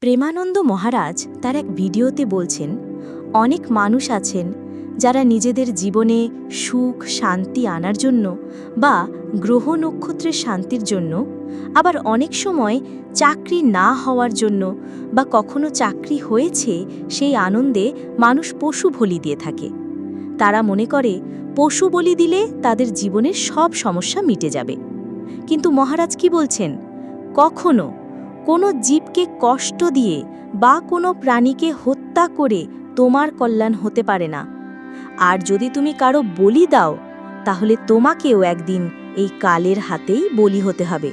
প্রেমানন্দ মহারাজ তার এক ভিডিওতে বলছেন, অনেক মানুষ আছেন যারা নিজেদের জীবনে সুখ, শান্তি আনার জন্য বা গ্রহ নক্ষত্রের শান্তির জন্য আবার অনেক সময় চাকরি না হওয়ার জন্য বা কখনো চাকরি হয়েছে সেই আনন্দে মানুষ পশু বলি দিয়ে থাকে। তারা মনে করে, পশু বলি দিলে তাদের জীবনের সব সমস্যা মিটে যাবে। কিন্তু মহারাজ কি বলছেন? কখনো কোনো জীবকে কষ্ট দিয়ে বা কোনো প্রাণীকে হত্যা করে তোমার কল্যাণ হতে পারে না। আর যদি তুমি কারও বলি দাও, তাহলে তোমাকেও একদিন এই কালের হাতেই বলি হতে হবে।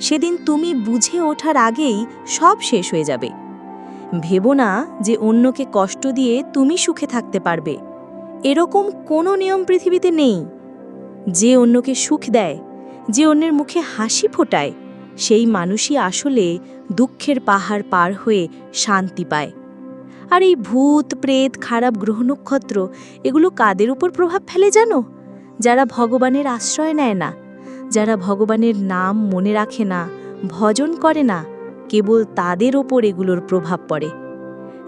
সেদিন তুমি বুঝে ওঠার আগেই সব শেষ হয়ে যাবে। ভেবো না যে অন্যকে কষ্ট দিয়ে তুমি সুখে থাকতে পারবে। এরকম কোনো নিয়ম পৃথিবীতে নেই। যে অন্যকে সুখ দেয়, যে অন্যের মুখে হাসি ফোটায় সেই মানুষই আসলে দুঃখের পাহাড় পার হয়ে শান্তি পায়। আর এই ভূত, প্রেত, খারাপ গ্রহ নক্ষত্র, এগুলো কাদের উপর প্রভাব ফেলে জানো? যারা ভগবানের আশ্রয় নেয় না, যারা ভগবানের নাম মনে রাখে না, ভজন করে না, কেবল তাদের ওপর এগুলোর প্রভাব পড়ে।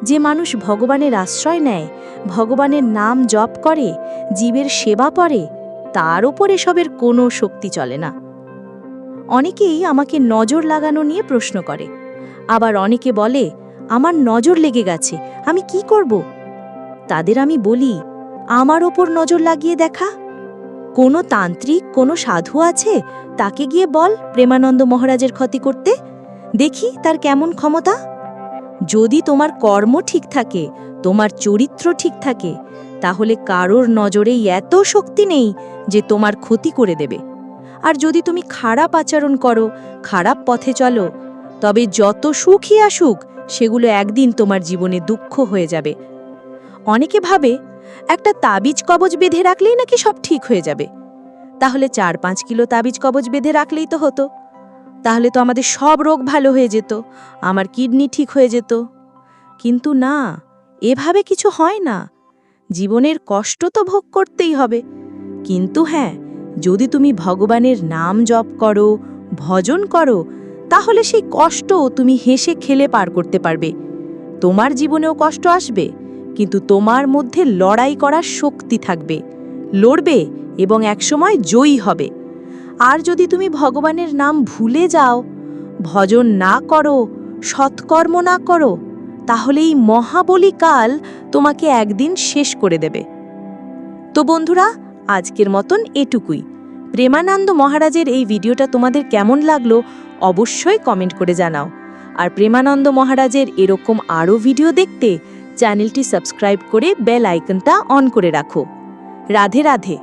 যে মানুষ ভগবানের আশ্রয় নেয়, ভগবানের নাম জপ করে, জীবের সেবা করে তার ওপর এসবের কোনো শক্তি চলে না। অনেকেই আমাকে নজর লাগানো নিয়ে প্রশ্ন করে। আবার অনেকে বলে, আমার নজর লেগে গেছে, আমি কি করব? তাদের আমি বলি, আমার ওপর নজর লাগিয়ে দেখা। কোনো তান্ত্রিক, কোনো সাধু আছে? তাকে গিয়ে বল প্রেমানন্দ মহারাজের ক্ষতি করতে। দেখি তার কেমন ক্ষমতা। যদি তোমার কর্ম ঠিক থাকে, তোমার চরিত্র ঠিক থাকে, তাহলে কারোর নজরেই এত শক্তি নেই যে তোমার ক্ষতি করে দেবে। আর যদি তুমি খারাপ আচরণ করো, খারাপ পথে চলো। তবে যত সুখই আসুক, সেগুলো একদিন তোমার জীবনে দুঃখ হয়ে যাবে। অনেকে ভাবে, একটা তাবিজ কবজ বেঁধে রাখলেই নাকি সব ঠিক হয়ে যাবে। তাহলে চার পাঁচ কিলো তাবিজ কবজ বেঁধে রাখলেই তো হতো। তাহলে তো আমাদের সব রোগ ভালো হয়ে যেত, আমার কিডনি ঠিক হয়ে যেত। কিন্তু না, এভাবে কিছু হয় না। জীবনের কষ্ট তো ভোগ করতেই হবে। কিন্তু হ্যাঁ যদি তুমি ভগবানের নাম জপ করো, ভজন করো, তাহলে সেই কষ্ট তুমি হেসে খেলে পার করতে পারবে। তোমার জীবনেও কষ্ট আসবে, কিন্তু তোমার মধ্যে লড়াই করার শক্তি থাকবে। লড়বে এবং একসময় জয়ী হবে। আর যদি তুমি ভগবানের নাম ভুলে যাও, ভজন না করো, সৎকর্ম না করো, তাহলে এই মহাবলী কাল তোমাকে একদিন শেষ করে দেবে। তো বন্ধুরা আজকের মতন এটুকুই। প্রেমানন্দ মহারাজের এই ভিডিওটা তোমাদের কেমন লাগল অবশ্যই কমেন্ট করে জানাও। আর প্রেমানন্দ মহারাজের এরকম আরও ভিডিও দেখতে চ্যানেলটি সাবস্ক্রাইব করে বেল আইকনটা অন করে রাখো। রাধে রাধে।